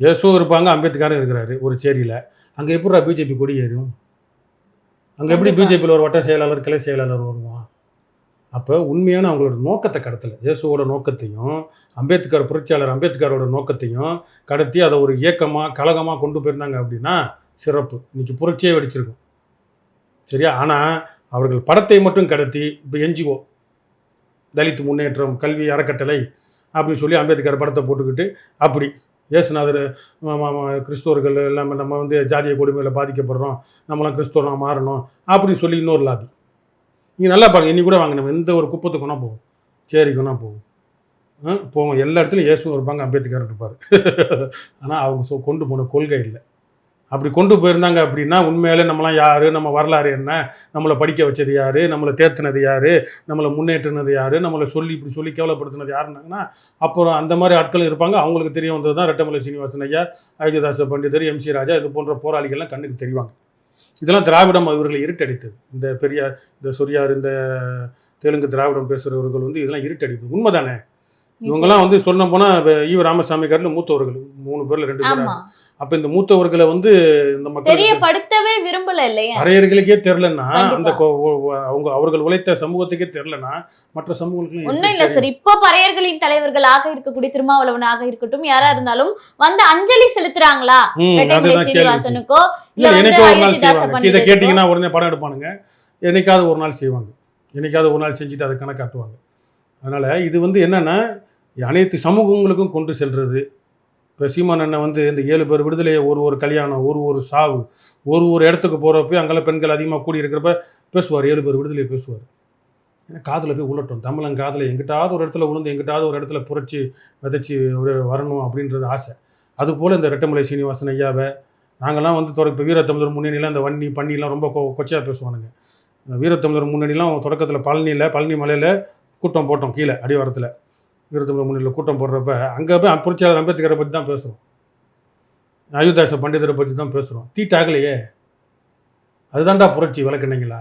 இயேசுவும் இருப்பாங்க அம்பேத்கரும் இருக்கிறாரு ஒரு சேரியில். அங்கே எப்படிடா பிஜேபி கொடி ஏறும்? அங்கே எப்படி. பிஜேபியில் ஒரு வட்ட செயலாளர் கிளை செயலாளர் வருவான்? அப்போ உண்மையான அவங்களோட நோக்கத்தை கடத்தல. இயேசுவோட நோக்கத்தையும் அம்பேத்கர் புரட்சியாளர் அம்பேத்கரோட நோக்கத்தையும் கடத்தி அதை ஒரு இயக்கமாக கழகமாக கொண்டு போயிருந்தாங்க அப்படின்னா சிறப்பு. இன்னைக்கு புரட்சியே வெடிச்சிருக்கும். சரியா? ஆனால் அவர்கள் படத்தை மட்டும் கடத்தி இப்போ என்ஜிஓ தலித் முன்னேற்றம் கல்வி அறக்கட்டளை அப்படின்னு சொல்லி அம்பேத்கர் படத்தை போட்டுக்கிட்டு அப்படி இயேசுநாதர் கிறிஸ்தவர்கள் எல்லாமே நம்ம வந்து ஜாதிய கொடுமையில் பாதிக்கப்படுறோம். நம்மளாம் கிறிஸ்தவராக மாறணும் அப்படின்னு சொல்லி இன்னொரு லாபி. நீங்கள் நல்லா பாருங்கள் இன்னி கூட வாங்க நம்ம எந்த ஒரு குப்பத்துக்குனா போவோம். சேரிக்குனா போவோம். ஆ, போவோம் எல்லா இடத்துலையும் இயேசு ஒரு பங்கு அம்பேத்கர் இருப்பார். ஆனால் அவங்க சொ கொண்டு போன கொள்கை இல்லை. அப்படி கொண்டு போயிருந்தாங்க அப்படின்னா உண்மையிலே நம்மளாம் யார்? நம்ம வரலாறு என்ன? நம்மளை படிக்க வச்சது யார்? நம்மளை தேர்த்தினது யார்? நம்மளை முன்னேற்றினது யார்? நம்மளை சொல்லி இப்படி சொல்லி கேவலப்படுத்தினது யாருன்னாங்கன்னா அப்புறம் அந்த மாதிரி ஆட்களும் இருப்பாங்க. அவங்களுக்கு தெரிய வந்தது தான் ரெட்டமலை சீனிவாசன் ஐயா அயோத்திதாச பண்டிதர் எம்சி ராஜா இது போன்ற போராளிகள்லாம் கண்ணுக்கு தெரிவாங்க. இதெல்லாம் திராவிடம் இவர்களை இருட்டடித்தது. இந்த பெரியார் இந்த சொரியார் இந்த தெலுங்கு திராவிடம் பேசுகிறவர்கள் வந்து இதெல்லாம் இருட்டடிப்பு உண்மைதானே? இவங்கெல்லாம் வந்து சொல்ல போனால் ஈவ ராமசாமி காட்டில் மூத்தவர்கள் மூணு பேர்ல ரெண்டு பேர்? அப்போ இந்த மூத்தவர்களை வந்து இந்த மக்கள் தெரியப்படுத்தவே விரும்பல இல்லையா? அரையர்களுக்கே தெரிலன்னா. அந்த அவங்க அவர்கள் உழைத்த சமூகத்துக்கே தெரிலனா மற்ற சமூகங்களுக்கு ஒண்ணும் இல்ல சார். இப்போ பறையர்களின் தலைவர்களாக இருக்கக்கூடிய திருமாவளவனாக இருக்கட்டும் யாரா இருந்தாலும் வந்து அஞ்சலி செலுத்துறாங்களா? சீனிவாசனுக்கோ இல்ல என்னைக்கோ ஒரு நாள் செய்வாங்க. இதை கேட்டிங்கன்னா உடனே படம் எடுப்பானுங்க. என்னைக்காவது ஒரு நாள் செய்வாங்க. என்னைக்காவது ஒரு நாள் செஞ்சுட்டு அதை கணக்காட்டுவாங்க. அதனால் இது வந்து என்னன்னா அனைத்து சமூகங்களுக்கும் கொண்டு செல்றது. இப்போ சீமான் அண்ணன் வந்து இந்த ஏழு பேர் விடுதலையை ஒரு ஒரு கல்யாணம் ஒரு ஒரு சாவு ஒரு ஒரு இடத்துக்கு போகிறப்ப அங்கெல்லாம் பெண்கள் அதிகமாக கூடி இருக்கிறப்ப பேசுவார் ஏழு பேர் விடுதலையை பேசுவார். ஏன்னா காதில் போய் உழட்டும் தமிழன் காதில் எங்கிட்டாவது ஒரு இடத்துல உளுந்து எங்கிட்டாவது ஒரு இடத்துல புரட்சி விதைச்சி ஒரு வரணும் அப்படின்றது ஆசை. அதுபோல் இந்த ரெட்டமலை சீனிவாசன் ஐயாவை நாங்கள்லாம் வந்து தொடக்க இப்போ வீரத்தமிழர் முன்னணியில் இந்த வன்னி பண்ணிலாம் ரொம்ப கொ கொச்சையாக பேசுவானுங்க. வீரத்தமிழர் முன்னணிலாம் தொடக்கத்தில் பழனியில் பழனி மலையில் கூட்டம் போட்டோம் கீழே அடிவாரத்தில். வீரத்தமிழர் முன்னணியில் கூட்டம் போடுறப்ப அங்கே போய் புரட்சியாளர் அம்பேத்கரை பற்றி தான் பேசுகிறோம் அயோத்தாச பண்டிதரை பற்றி தான் பேசுகிறோம் தீட்டாகலையே அதுதான்டா புரட்சி விளக்குனீங்களா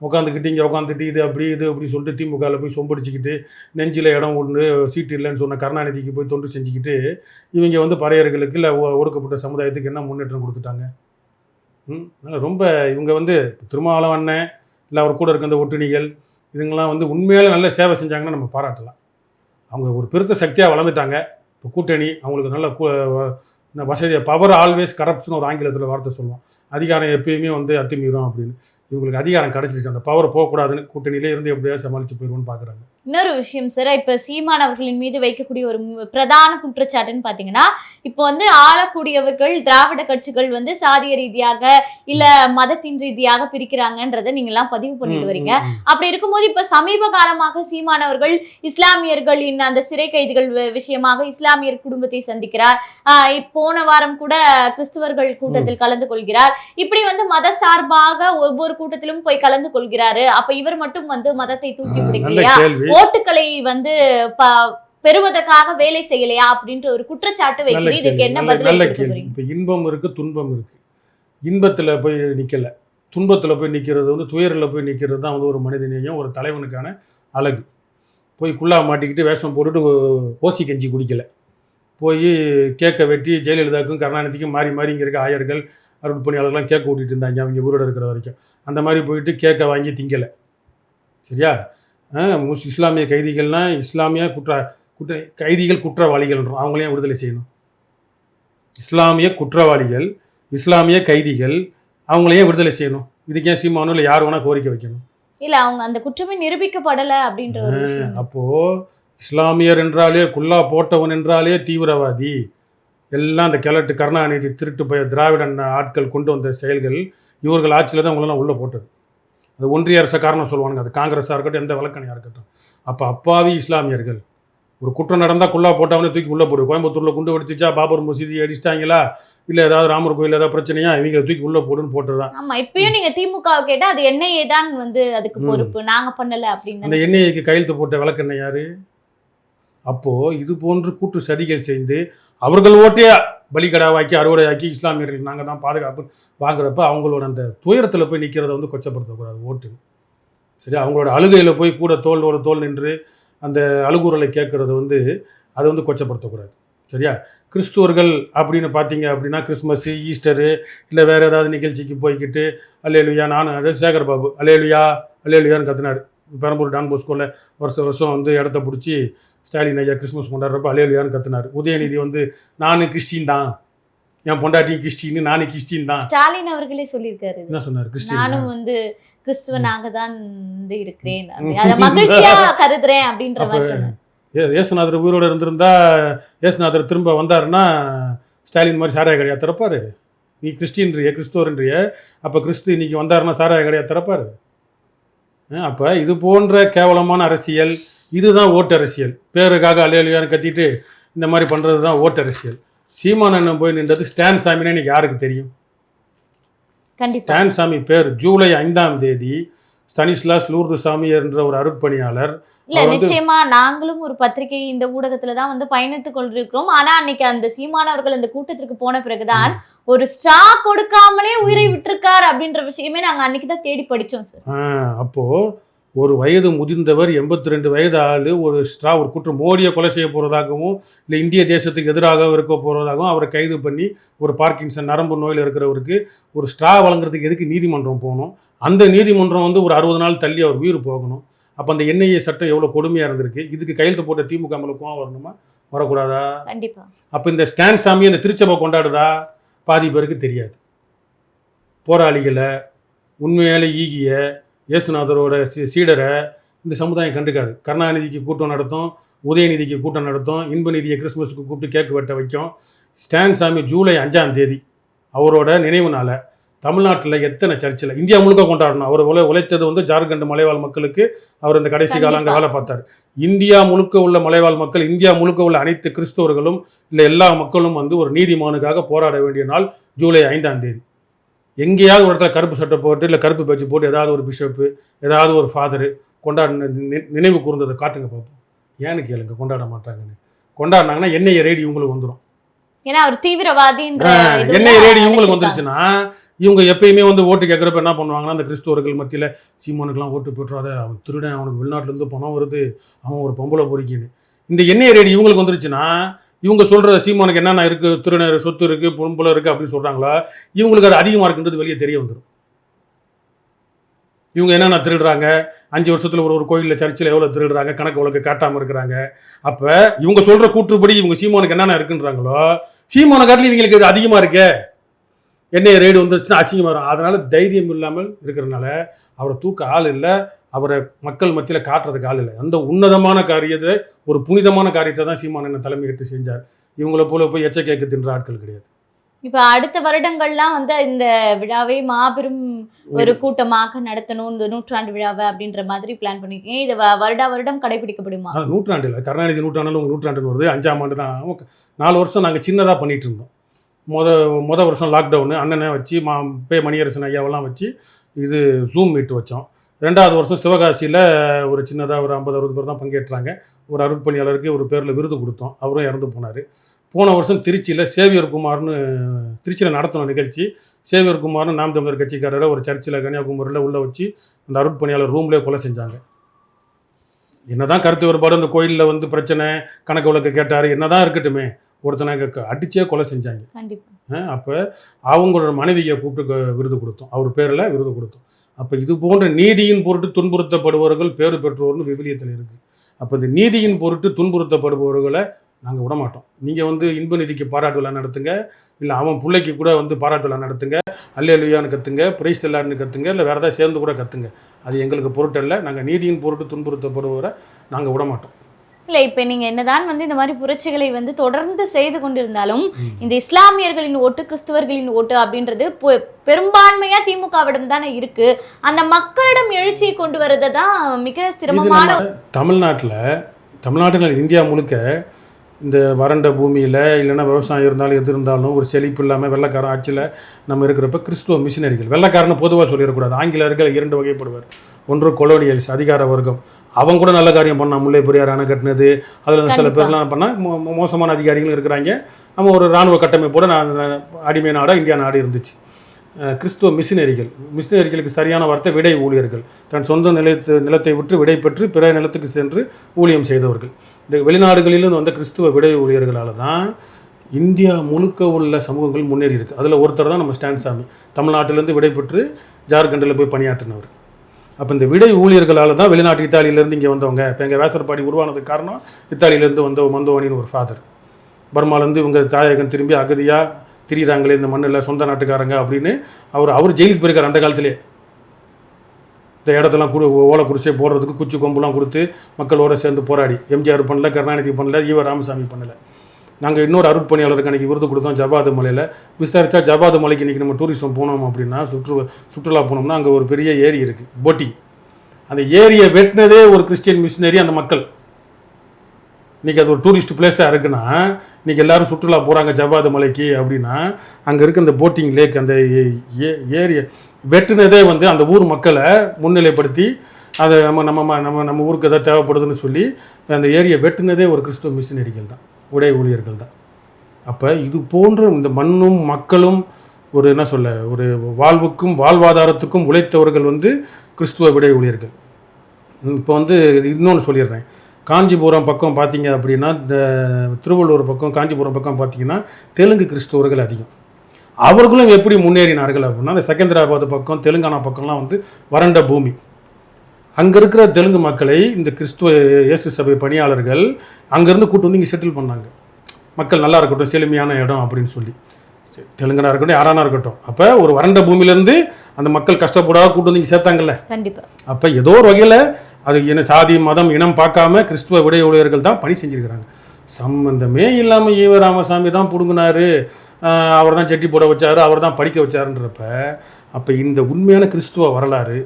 உட்காந்துக்கிட்டு இங்கே உட்காந்துட்டு இது அப்படி இது அப்படி சொல்லிட்டு திமுகவில் போய் சொம்படிச்சிக்கிட்டு நெஞ்சில் இடம் ஒன்று சீட்டு இல்லைன்னு சொன்ன கருணாநிதிக்கு போய் தொண்டு செஞ்சுக்கிட்டு இவங்க வந்து பறையர்களுக்கு இல்லை ஒடுக்கப்பட்ட சமுதாயத்துக்கு என்ன முன்னேற்றம் கொடுத்துட்டாங்க? ம்? ரொம்ப இவங்க வந்து திருமாவளவன் அண்ணன் இல்லை அவர் கூட இருக்க அந்த ஒட்டுணிகள் இதுங்கெல்லாம் வந்து உண்மையாலே நல்ல சேவை செஞ்சாங்கன்னா நம்ம பாராட்டலாம். அவங்க ஒரு பெருத்த சக்தியாக வளர்ந்துட்டாங்க. இப்போ கூட்டணி அவங்களுக்கு நல்ல இந்த வசதியை பவர் ஆல்வேஸ் கரப்ஷன் ஒரு ஆங்கிலத்தில் வார்த்தை சொல்லுவோம். அதிகாரம் எப்பயுமே வந்து அத்துமீறும் அப்படின்னு. இவங்களுக்கு அதிகாரம் கிடைச்சிருச்சு. அந்த பவர் போகக்கூடாதுன்னு கூட்டணியிலே இருந்து எப்படியாவது சமாளித்து போயிடுவோம்னு பார்க்குறாங்க. இன்னொரு விஷயம் சார் இப்ப சீமான் அவர்களின் மீது வைக்கக்கூடிய ஒரு பிரதான குற்றச்சாட்டுன்னு பாத்தீங்கன்னா இப்போ வந்து ஆளக்கூடியவர்கள் திராவிட கட்சிகள் வந்து சாதிய ரீதியாக இல்ல மதத்தின் ரீதியாக பிரிக்கிறாங்கன்றதை நீங்க எல்லாம் பதிவு பண்ணிட்டு வரீங்க. அப்படி இருக்கும்போது இப்ப சமீப காலமாக சீமானவர்கள் இஸ்லாமியர்களின் அந்த சிறை கைதிகள் விஷயமாக இஸ்லாமியர் குடும்பத்தை சந்திக்கிறார். போன வாரம் கூட கிறிஸ்துவர்கள் கூட்டத்தில் கலந்து கொள்கிறார். இப்படி வந்து மத சார்பாக ஒவ்வொரு கூட்டத்திலும் போய் கலந்து கொள்கிறாரு. அப்ப இவர் மட்டும் வந்து மதத்தை தூக்கி பிடிக்கலையா கேள்வி. ஓட்டுகளை வந்து பெறுவதற்காக வேலை செய்யலையா? அப்படின்ற ஒரு குற்றச்சாட்டு வைக்குது இதுக்கு என்ன பதில் இப்போ இன்பம் இருக்கு துன்பம் இருக்கு. இன்பத்தில் போய் நிற்கல துன்பத்தில் போய் நிற்கிறது வந்து துயரில் போய் நிற்கிறது தான் வந்து ஒரு மனிதனையும் ஒரு தலைவனுக்கான அழகு. போய் குள்ளா மாட்டிக்கிட்டு வேஷம் போட்டுட்டு ஓசி கஞ்சி குடிக்கல. போய் கேக்கை வெட்டி ஜெயலலிதாவுக்கும் கருணாநிதிக்கும் மாறி மாறி இங்கே இருக்க ஆயர்கள் அருட்பணியாளர்லாம் கேக் ஊட்டிட்டு இருந்தாங்க. அவங்க உயிரோட இருக்கிற வரைக்கும். அந்த மாதிரி போயிட்டு கேக்கை வாங்கி திங்கலை. சரியா? முஸ் இஸ்லாமிய கைதிகள்னால் இஸ்லாமிய குற்ற குற்ற கைதிகள் குற்றவாளிகள்ன்றோம். அவங்களையும் விடுதலை செய்யணும்? இஸ்லாமிய குற்றவாளிகள் இஸ்லாமிய கைதிகள் அவங்களையும் விடுதலை செய்யணும்? இதுக்கு சீமானோ இல்லை யார் வேணால் கோரிக்கை வைக்கணும்? இல்ல அவங்க அந்த குற்றமே நிரூபிக்கப்படல அப்படின்ற அப்போது இஸ்லாமியர் என்றாலே குல்லா போட்டவன் என்றாலே தீவிரவாதி. எல்லாம் அந்த கிழட்டு கருணாநிதி திருட்டு பய திராவிடன் ஆட்கள் கொண்டு வந்த செயல்கள் இவர்கள் ஆட்சியில் தான் உங்களெல்லாம் உள்ளே போட்டது. அது ஒன்றிய அரச காரணம் சொல்லுவானுங்க. அது காங்கிரஸாக இருக்கட்டும் எந்த வழக்கணையாக இருக்கட்டும். அப்போ அப்பாவி இஸ்லாமியர்கள் ஒரு குற்றம் நடந்தால் குல்லா போட்டவனே தூக்கி உள்ளே போடு. கோயம்புத்தூரில் குண்டு வெடிச்சிச்சா பாபர் மசூதி அடிச்சிட்டாங்களா? இல்லை ஏதாவது ராமர் கோயில் ஏதாவது பிரச்சனையா? இவங்களை தூக்கி உள்ளே போடுன்னு போட்டது தான் ஆமா இப்பயும் நீங்க திமுக வை கேட்டா அது என்ஐஏ தான் வந்து அதுக்கு. பொறுப்பு. நாங்க பண்ணல அப்படின்னு அந்த எண்ணெய்க்கு கையெழுத்து போட்ட விளக்கெண்ணெய் யாரு? அப்போது இது போன்று கூட்டு சதிகள் செய்து அவர்கள் ஓட்டே பலிகடாவாக்கி அறுவடையாக்கி இஸ்லாமியர்கள் நாங்கள் தான் பாதுகாப்பு வாங்குறப்ப அவங்களோட அந்த துயரத்தில் போய் நிற்கிறத வந்து கொச்சப்படுத்தக்கூடாது ஓட்டு. சரி அவங்களோட அழுகையில் போய் கூட தோளோட தோல் நின்று அந்த அழுகுறலை கேட்குறது வந்து அதை வந்து கொச்சப்படுத்தக்கூடாது. சரியா? கிறிஸ்துவர்கள் அப்படின்னு பார்த்தீங்க அப்படின்னா கிறிஸ்மஸ்ஸு ஈஸ்டரு இல்லை வேறு ஏதாவது நிகழ்ச்சிக்கு போய்க்கிட்டு அலேலுயா நான் சேகர் பாபு அலேலுயா அலேலுயான்னு கத்துனார். பெரம்பூர் டான் போஸ்கோவில் வருஷம் வருஷம் வந்து இடத்த பிடிச்சி ஸ்டாலின் ஐயா கிறிஸ்மஸ் கொண்டாடுறப்ப அலேலியான்னு கத்துனார். உதயநிதி வந்து நானும் கிறிஸ்டின் தான். என் பொண்டாட்டியும் கிறிஸ்டின் நானும் கிறிஸ்டின் தான். ஸ்டாலின் அவர்களே சொல்லியிருக்காரு. என்ன சொன்னார்? கிறிஸ்டின் நானும் வந்து கிறிஸ்துவனாக தான் வந்து இருக்கிறேன். அப்படி- அத மகிழ்ச்சியா கருதுறேன் அப்படின்ற அப்ப மாதிரி ஏசுநாதர் உயிரோடு இருந்திருந்தா ஏசுநாதர் திரும்ப வந்தாருன்னா ஸ்டாலின் மாதிரி சாராய கடையா திறப்பாரு. நீ கிறிஸ்டின்றிய கிறிஸ்துவன்றிய அப்போ கிறிஸ்து இன்னைக்கு வந்தாருன்னா சாராய கடையா திறப்பாரு. அப்போ இது போன்ற கேவலமான அரசியல் இதுதான் ஓட்டு அரசியல் பேருக்காக அலையலியான்னு கத்திட்டு இந்த மாதிரி பண்ணுறது தான் ஓட்டு அரசியல் சீமானண்ணன் போய் நின்றது ஸ்டான் சாமின்னு இன்னைக்கு யாருக்கு தெரியும்? ஸ்டான் சாமி பேர் ஜூலை ஐந்தாம் தேதி ஸ்தனிஸ்லாஸ் லூர்து சாமி என்ற ஒரு அருட்பணியாளர். இல்ல நிச்சயமா நாங்களும் ஒரு பத்திரிகை இந்த ஊடகத்துல தான் வந்து பயணித்துக் கொண்டிருக்கிறோம். ஆனா அன்னைக்கு அந்த சீமானவர்கள் அந்த கூட்டத்திற்கு போன பிறகுதான் ஒரு ஸ்டா கொடுக்காமலே உயிரை விட்டிருக்கார் அப்படின்ற விஷயமே நாங்க அன்னைக்கு தான் தேடி படிச்சோம் சார். அப்போ ஒரு வயது முதிர்ந்தவர் எண்பத்தி ரெண்டு வயது ஆளு ஒரு ஸ்ட்ரா ஒரு குற்றம் மோடியை கொலை செய்ய போகிறதாகவும் இல்லை இந்திய தேசத்துக்கு எதிராக இருக்க போகிறதாகவும் அவரை கைது பண்ணி ஒரு பார்க்கின்சன் நரம்பு நோயில் இருக்கிறவருக்கு ஒரு ஸ்ட்ரா வழங்குறதுக்கு எதுக்கு நீதிமன்றம் போகணும்? அந்த நீதிமன்றம் வந்து ஒரு அறுபது நாள் தள்ளி அவர் உயிர் போகணும். அப்போ அந்த என்ஐஏ சட்டம் எவ்வளோ கொடுமையாக இருந்திருக்கு? இதுக்கு கையெழுத்து போட்ட திமுக மேலே கோவம் வரணுமா? வரக்கூடாதா? கண்டிப்பா. அப்போ இந்த ஸ்டான் சாமி அந்த திருச்சபை கொண்டாடுதா? பாதி பேருக்கு தெரியாது. போராளிகளை உண்மையாலே ஈகிய இயேசுநாதரோட சீ- சீடரை இந்த சமுதாயம் கண்டுக்காது. கருணாநிதிக்கு கூட்டம் நடத்தும் உதயநிதிக்கு கூட்டம் நடத்தும் இன்பநிதியை கிறிஸ்மஸுக்கு கூப்பிட்டு கேக்கு வெட்ட வைக்கும். ஸ்டான் சாமி ஜூலை அஞ்சாம் தேதி அவரோட நினைவு நாளை தமிழ்நாட்டில் எத்தனை சர்ச்சில் இந்தியா முழுக்க கொண்டாடணும். அவர் உழை உழைத்தது வந்து ஜார்க்கண்ட் மலைவாழ் மக்களுக்கு அவர் இந்த கடைசி காலம் அங்கே. வேலை பார்த்தார். இந்தியா முழுக்க உள்ள மலைவாழ் மக்கள் இந்தியா முழுக்க உள்ள அனைத்து கிறிஸ்தவர்களும் இல்லை எல்லா மக்களும் வந்து ஒரு நீதிமானுக்காக போராட வேண்டிய நாள் ஜூலை ஐந்தாம் தேதி. எங்கேயாவது ஒரு இடத்துல கருப்பு சட்டை போட்டு இல்லை கருப்பு பேச்சு போட்டு ஏதாவது ஒரு பிஷப்பு ஏதாவது ஒரு ஃபாதரு கொண்டாடின நினைவு கூர்ந்ததை காட்டுங்க பார்ப்போம் ஏன்னு கேளுங்க கொண்டாட மாட்டாங்கன்னு. கொண்டாடினாங்கன்னா எண்ணெய் ரேடி இவங்களுக்கு வந்துடும் ஏன்னா அவர் தீவிரவாதின்ற இதுல எண்ணெய் ரேடி இவங்களுக்கு. வந்துருச்சுன்னா இவங்க எப்பயுமே வந்து ஓட்டு கேட்குறப்ப என்ன பண்ணுவாங்கன்னா அந்த கிறிஸ்துவர்கள் மத்தியில் சீமானுக்கெல்லாம் ஓட்டு போட்டுறாத அவன் திருடன் அவனுக்கு வெளிநாட்டிலேருந்து பணம் வருது அவன் ஒரு பொம்பளை பொறிக்கின்னு. இந்த எண்ணெய் ரேடி இவங்களுக்கு வந்துருச்சுன்னா இவங்க சொல்கிற சீமானுக்கு என்னென்ன இருக்குது திருநேர் சொத்து இருக்குது பொம்பளை இருக்குது அப்படின்னு சொல்கிறாங்களோ இவங்களுக்கு அது அதிகமாக இருக்குன்றது வெளியே தெரிய வந்துடும் இவங்க என்னென்ன திருடுறாங்க? அஞ்சு வருஷத்தில் ஒரு ஒரு கோயிலில் சர்ச்சில் எவ்வளோ திருடுறாங்க? கணக்கு வழக்கு காட்டாமல் இருக்கிறாங்க. அப்போ இவங்க சொல்கிற கூற்றுப்படி இவங்க சீமானுக்கு என்னென்ன இருக்குன்றாங்களோ சீமான காட்டில் இவங்களுக்கு இது அதிகமாக இருக்கே. என்னைய ரெய்டு வந்துருச்சுன்னா அசிங்கமாக வரும் அதனால் தைரியம் இல்லாமல் இருக்கிறனால அவரை தூக்க ஆள் இல்லை. அவரை மக்கள் மத்தியில் காட்டுறதுக்கு ஆள் இல்லை. அந்த உன்னதமான காரியத்தை ஒரு புனிதமான காரியத்தை தான் சீமான் என்ன தலைமை எடுத்து செஞ்சார். இவங்கள போல போய் எச்ச கேட்க தின்ற ஆட்கள் கிடையாது. இப்ப அடுத்த வருடங்கள்லாம் வந்து இந்த விழாவை மாபெரும் ஒரு கூட்டமாக நடத்தணும். இந்த நூற்றாண்டு விழாவை அப்படின்ற மாதிரி பிளான் பண்ணிருக்கீங்க. இது வருடா வருடம் கடைபிடிக்கப்படுமா? நூற்றாண்டு இல்லை. கருணாநிதி நூற்றாண்டில் உங்கள் நூற்றாண்டுன்னு வருது. அஞ்சாம் ஆண்டு தான். நாலு வருஷம் நாங்கள் சின்னதாக பண்ணிட்டு இருந்தோம். மொத மொத வருஷம் லாக்டவுனு அண்ணனை வச்சு மா பே மணியரசன் ஐயாவெல்லாம் வச்சு இது ஜூம் மீட் வச்சோம். ரெண்டாவது வருஷம் சிவகாசியில் ஒரு சின்னதாக ஒரு ஐம்பது அறுபது பேர் தான் பங்கேற்றாங்க. ஒரு அருட்பணியாளருக்கு ஒரு பேரில் விருது கொடுத்தோம். அவரும் இறந்து போனார். போன வருஷம் திருச்சியில் சேவியர் குமார்னு திருச்சியில் நடத்தின நிகழ்ச்சி சேவியர் குமார்னு நாம் தமிழர் கட்சிக்காரரை ஒரு சர்ச்சில் கன்னியாகுமரியில் உள்ளே வச்சு அந்த அருட்பணியாளர் ரூம்லேயே கொலை செஞ்சாங்க. என்னதான் கருத்து வேறுபாடு அந்த கோயிலில் வந்து பிரச்சனை கணக்கு வழக்கு கேட்டார் என்னதான் இருக்கட்டுமே ஒருத்தனை அடிச்சே கொலை செஞ்சாங்க. அப்போ அவங்களோட மனைவியை கூப்பிட்டு விருது கொடுத்தோம். அவர் பேரில் விருது கொடுத்தோம். அப்போ இது போன்ற நீதியின் பொருட்டு துன்புறுத்தப்படுபவர்கள் பேறு பெற்றோர்னு விவிலியத்தில் இருக்குது அப்போ இந்த நீதியின் பொருட்டு துன்புறுத்தப்படுபவர்களை நாங்கள் விடமாட்டோம். நீங்கள் வந்து இன்ப நிதிக்கு பாராட்டு விழா நடத்துங்க. இல்லை அவன் பிள்ளைக்கு கூட வந்து பாராட்டு விழா நடத்துங்க. அல்லேலுயான்னு கத்துங்க. பிரைஸ் எல்லாருன்னு கத்துங்க. இல்லை வேறு ஏதாவது சேர்ந்து கூட கத்துங்க. அது எங்களுக்கு பொருட்டல்ல. நாங்கள் நீதியின் பொருட்டு துன்புறுத்தப்படுவரை நாங்கள் விடமாட்டோம். இல்ல இப்ப நீங்க என்னதான் வந்து இந்த மாதிரி புரட்சிகளை வந்து தொடர்ந்து செய்து கொண்டிருந்தாலும். இந்த இஸ்லாமியர்களின் ஓட்டு கிறிஸ்தவர்களின் ஓட்டு அப்படின்றது பெ- பெரும்பான்மையா திமுகவிடம் தானே இருக்கு அந்த மக்களிடம் எழுச்சியை கொண்டு வரதை தான் மிக சிரமமான தமிழ்நாட்டில் தமிழ்நாட்டில் இந்தியா முழுக்க இந்த வறண்ட பூமியில் இல்லைன்னா விவசாயம் இருந்தாலும் எது இருந்தாலும் ஒரு செழிப்பு இல்லாமல் வெள்ளைக்காரன் ஆட்சியில் நம்ம இருக்கிறப்ப கிறிஸ்துவ மிஷினரிகள் வெள்ளைக்காரனை பொதுவாக சொல்லிடக்கூடாது ஆங்கிலேயர்கள் இரண்டு வகைப்படுவார் ஒன்று கொலோனியல்ஸ் அதிகார வர்க்கம். அவங்க கூட நல்ல காரியம் பண்ணான் முல்லை பெரியார் அணை கட்டினது அதில் சில. பேர்லாம் பண்ணால் மோசமான அதிகாரிகளும் இருக்கிறாங்க. நம்ம ஒரு இராணுவ கட்டமைப்போட நான் அடிமை நாடாக இந்தியா நாடு இருந்துச்சு. கிறிஸ்துவ மிஷினரிகள். மிஷினரிகளுக்கு சரியான வார்த்தை விடை ஊழியர்கள். தன் சொந்த நிலத்து நிலத்தை விட்டு விடை பெற்று பிற நிலத்துக்கு சென்று ஊழியம் செய்தவர்கள். இந்த வெளிநாடுகளிலிருந்து வந்த கிறிஸ்துவ விடை ஊழியர்களால் தான் இந்தியா முழுக்க உள்ள சமூகங்கள் முன்னேறி இருக்கு. அதில் ஒருத்தர் தான் நம்ம ஸ்டான் சாமி தமிழ்நாட்டிலேருந்து விடை பெற்று ஜார்க்கண்டில் போய் பணியாற்றினவர். அப்போ இந்த விடை ஊழியர்களால் தான் வெளிநாட்டு இத்தாலியிலேருந்து இங்கே வந்தவங்க. இப்போ எங்கள் வேசர்பாடி உருவானதுக்கு காரணம் இத்தாலியிலேருந்து வந்த மந்தோவனின்னு ஒரு ஃபாதர் பர்மாலேருந்து இவங்க தாயகம் திரும்பி அகதியாக திரியிறாங்களே இந்த மண்ணில் சொந்த நாட்டுக்காரங்க அப்படின்னு அவர் அவர் ஜெயிலுக்கு போயிருக்கார் அந்த காலத்திலே. இந்த இடத்தெல்லாம் குடு ஓலை குடிசை போடுறதுக்கு குச்சி கொம்புலாம் கொடுத்து மக்களோடு சேர்ந்து போராடி. எம்ஜிஆர் பண்ணல கருணாநிதி பண்ணல ஈவ ராமசாமி பண்ணல. நாங்கள் இன்னொரு அருட்பணியாளருக்கு அன்றைக்கி விருது கொடுத்தோம் ஜபாது மலையில். விசாரித்தா ஜபாது மலைக்கு இன்றைக்கி நம்ம டூரிசம் போனோம் அப்படின்னா சுற்று சுற்றுலா போனோம்னா அங்கே ஒரு பெரிய ஏரி இருக்குது போட்டி. அந்த ஏரியை வெட்டினதே ஒரு கிறிஸ்டியன் மிஷினரி அந்த மக்கள். இன்றைக்கி அது ஒரு டூரிஸ்ட் பிளேஸாக இருக்குன்னா இன்றைக்கி எல்லோரும் சுற்றுலா போகிறாங்க ஜவ்வாது மலைக்கு அப்படின்னா அங்கே இருக்க அந்த போட்டிங் லேக் அந்த ஏரியை வெட்டுனதே வந்து அந்த ஊர் மக்களை முன்னிலைப்படுத்தி அதை நம்ம நம்ம ம- நம்ம நம்ம ஊருக்கு எதாவது தேவைப்படுதுன்னு சொல்லி அந்த ஏரியை வெட்டினதே ஒரு கிறிஸ்துவ மிஷினரிகள் தான். உடை ஊழியர்கள் தான். அப்போ இது போன்ற இந்த மண்ணும் மக்களும் ஒரு என்ன சொல்ல ஒரு வாழ்வுக்கும் வாழ்வாதாரத்துக்கும் உழைத்தவர்கள் வந்து கிறிஸ்துவ விடை ஊழியர்கள். இப்போ வந்து இன்னொன்று சொல்லிடுறேன். காஞ்சிபுரம் பக்கம் பார்த்தீங்க அப்படின்னா இந்த திருவள்ளூர் பக்கம் காஞ்சிபுரம் பக்கம் பார்த்தீங்கன்னா தெலுங்கு கிறிஸ்துவர்கள் அதிகம். அவர்களும் எப்படி முன்னேறினார்கள் அப்படின்னா இந்த செகந்திராபாத் பக்கம் தெலுங்கானா பக்கம்லாம் வந்து வறண்ட பூமி. அங்கே இருக்கிற தெலுங்கு மக்களை இந்த கிறிஸ்துவ இயேசு சபை பணியாளர்கள் அங்கேருந்து கூட்டு வந்து இங்கே செட்டில் பண்ணாங்க. மக்கள் நல்லா இருக்கட்டும் செழுமையான இடம் அப்படின்னு சொல்லி. தெலுங்கனா இருக்கட்டும் யாரானா இருக்கட்டும். அப்போ ஒரு வறண்ட பூமியிலேருந்து அந்த மக்கள் கஷ்டப்படாத கூட்டு வந்து இங்கே சேர்த்தாங்கல்ல. கண்டிப்பா. அப்போ ஏதோ ஒரு வகையில் அது இன சாதி மதம் இனம் பார்க்காம கிறிஸ்துவ விடை ஊழியர்கள் தான் பணி செஞ்சிருக்கிறாங்க. சம்பந்தமே இல்லாமல் ஈவ ராமசாமி தான் பிடுங்கினாரு. அவர் தான் செட்டி போட வச்சாரு அவர் தான் படிக்க வச்சாருன்றப்ப அப்போ இந்த உண்மையான கிறிஸ்துவ வரலாறு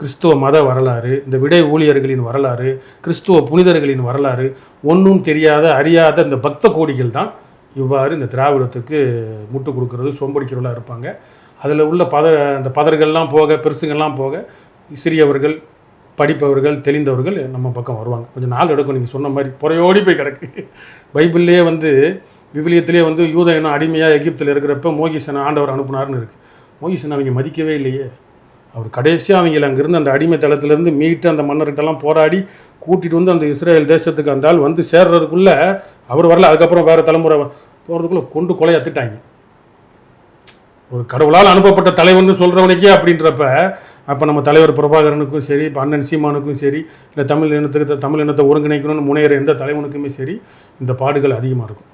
கிறிஸ்துவ மத வரலாறு இந்த விடை ஊழியர்களின் வரலாறு கிறிஸ்துவ புனிதர்களின் வரலாறு ஒன்றும் தெரியாத அறியாத இந்த பக்த கோடிகள் தான் இவ்வாறு இந்த திராவிடத்துக்கு முட்டு கொடுக்கறது சொம்படிக்கிறவர்களாக இருப்பாங்க. அதில் உள்ள பத அந்த பதர்கள்லாம் போக பெருசுங்கள்லாம் போக சிறியவர்கள் படிப்பவர்கள் தெளிந்தவர்கள் நம்ம பக்கம் வருவாங்க. கொஞ்சம் நாள் எடுக்கும் நீங்கள் சொன்ன மாதிரி. புறையோடி போய் கிடக்கு. பைபிள்லேயே வந்து விவிலியத்திலே வந்து யூத இனம் அடிமையாக எகிப்தில் இருக்கிறப்ப மோகிசனை ஆண்டவர் அனுப்புனார்னு இருக்குது மோகிசன் அவங்க மதிக்கவே இல்லையே. அவர் கடைசியாக அவங்கள அங்கேருந்து அந்த அடிமை தளத்திலேருந்து மீட்டு அந்த மன்னர்கிட்டலாம் போராடி கூட்டிகிட்டு வந்து அந்த இஸ்ரேல் தேசத்துக்கு அந்த ஆள் வந்து சேர்றதுக்குள்ளே அவர் வரல. அதுக்கப்புறம் வேறு தலைமுறை போகிறதுக்குள்ளே கொண்டு கொலையத்துட்டாங்க ஒரு கடவுளால் அனுப்பப்பட்ட தலைவன் சொல்கிறவனுக்கே அப்படின்றப்ப அப்போ நம்ம தலைவர் பிரபாகரனுக்கும் சரி இப்போ அண்ணன் சீமானுக்கும் சரி இல்லை தமிழ் இனத்துக்கு தமிழ் இனத்தை ஒருங்கிணைக்கணும்னு முனையிற எந்த தலைவனுக்குமே சரி இந்த பாடுகள் அதிகமாக இருக்கும்.